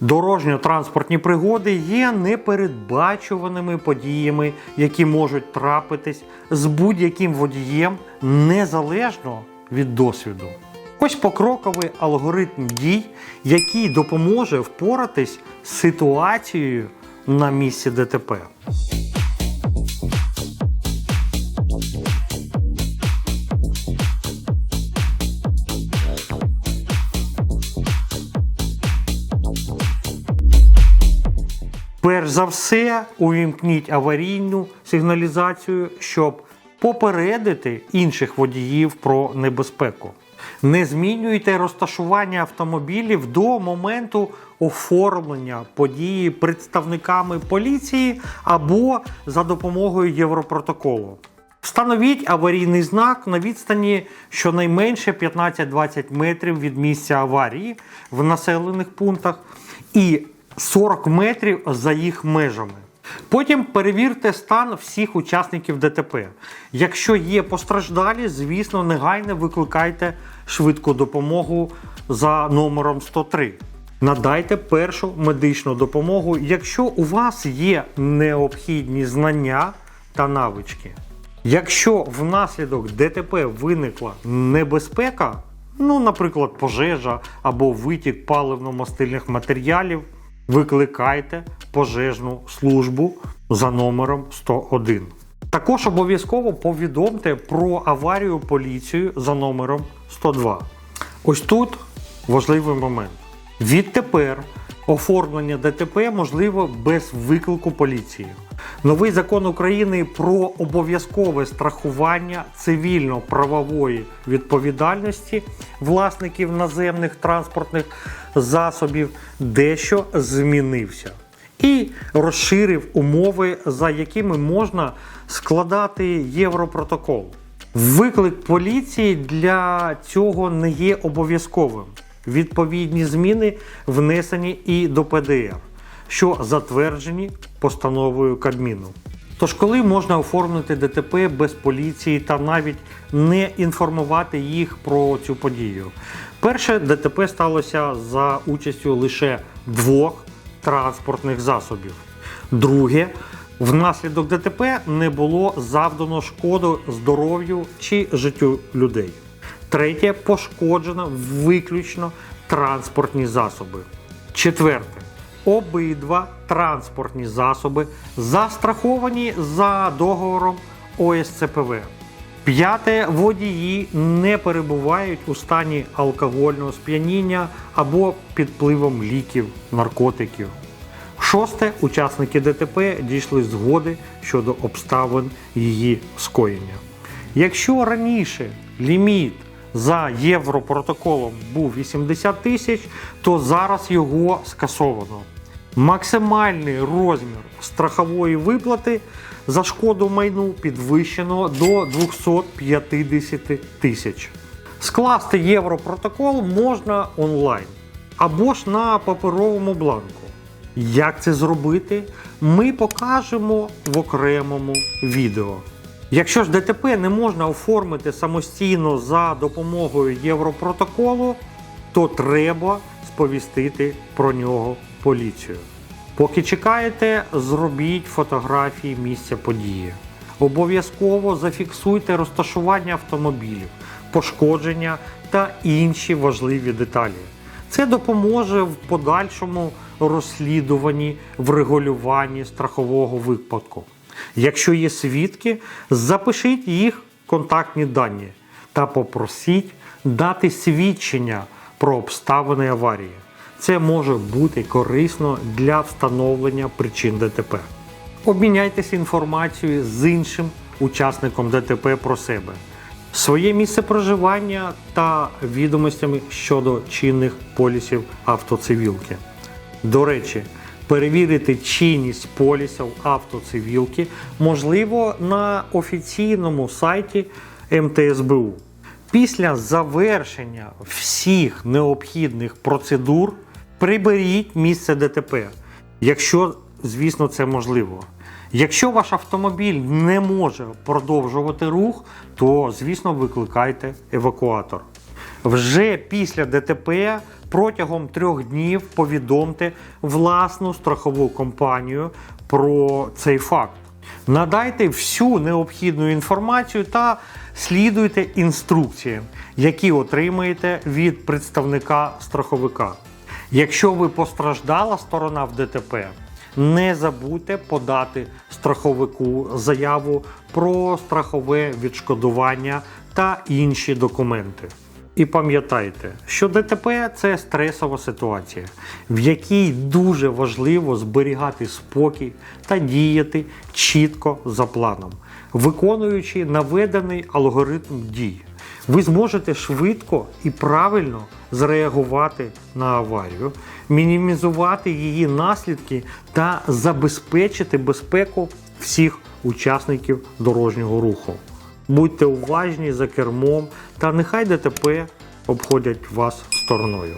Дорожньо-транспортні пригоди є непередбачуваними подіями, які можуть трапитись з будь-яким водієм незалежно від досвіду. Ось покроковий алгоритм дій, який допоможе впоратись з ситуацією на місці ДТП. Перш за все, увімкніть аварійну сигналізацію, щоб попередити інших водіїв про небезпеку. Не змінюйте розташування автомобілів до моменту оформлення події представниками поліції або за допомогою Європротоколу. Встановіть аварійний знак на відстані щонайменше 15-20 метрів від місця аварії в населених пунктах і 40 метрів за їх межами. Потім перевірте стан всіх учасників ДТП. Якщо є постраждалі, звісно, негайно викликайте швидку допомогу за номером 103. Надайте першу медичну допомогу, якщо у вас є необхідні знання та навички. Якщо внаслідок ДТП виникла небезпека, ну, наприклад, пожежа або витік паливно-мастильних матеріалів, викликайте пожежну службу за номером 101. Також обов'язково повідомте про аварію поліцію за номером 102. Ось тут важливий момент. Відтепер оформлення ДТП можливо без виклику поліції. Новий закон України про обов'язкове страхування цивільно-правової відповідальності власників наземних транспортних засобів дещо змінився і розширив умови, за якими можна складати Європротокол. Виклик поліції для цього не є обов'язковим. Відповідні зміни внесені і до ПДР, що затверджені постановою Кабміну. Тож, коли можна оформити ДТП без поліції та навіть не інформувати їх про цю подію? Перше ДТП сталося за участю лише двох транспортних засобів. Друге, внаслідок ДТП не було завдано шкоду здоров'ю чи життю людей. Третє, пошкоджено виключно транспортні засоби. Четверте, обидва транспортні засоби застраховані за договором ОСЦПВ. П'яте, водії не перебувають у стані алкогольного сп'яніння або під впливом ліків, наркотиків. Шосте, учасники ДТП дійшли згоди щодо обставин її скоєння. Якщо раніше ліміт за Європротоколом був 80 тисяч, то зараз його скасовано. Максимальний розмір страхової виплати за шкоду майну підвищено до 250 тисяч. Скласти Європротокол можна онлайн або ж на паперовому бланку. Як це зробити, ми покажемо в окремому відео. Якщо ж ДТП не можна оформити самостійно за допомогою Європротоколу, то треба сповістити про нього поліцію. Поки чекаєте, зробіть фотографії місця події. Обов'язково зафіксуйте розташування автомобілів, пошкодження та інші важливі деталі. Це допоможе в подальшому розслідуванні, врегулюванні страхового випадку. Якщо є свідки, запишіть їх контактні дані та попросіть дати свідчення про обставини аварії. Це може бути корисно для встановлення причин ДТП. Обміняйтеся інформацією з іншим учасником ДТП про себе, своє місце проживання та відомостями щодо чинних полісів автоцивілки. До речі, перевірити чинність полісів автоцивілки можливо на офіційному сайті МТСБУ. Після завершення всіх необхідних процедур приберіть місце ДТП, якщо, звісно, це можливо. Якщо ваш автомобіль не може продовжувати рух, то, звісно, викликайте евакуатор. Вже після ДТП протягом трьох днів повідомте власну страхову компанію про цей факт. Надайте всю необхідну інформацію та слідуйте інструкціям, які отримаєте від представника страховика. Якщо ви постраждала сторона в ДТП, не забудьте подати страховику заяву про страхове відшкодування та інші документи. І пам'ятайте, що ДТП це стресова ситуація, в якій дуже важливо зберігати спокій та діяти чітко за планом, виконуючи наведений алгоритм дій. Ви зможете швидко і правильно зреагувати на аварію, мінімізувати її наслідки та забезпечити безпеку всіх учасників дорожнього руху. Будьте уважні за кермом та нехай ДТП обходять вас стороною.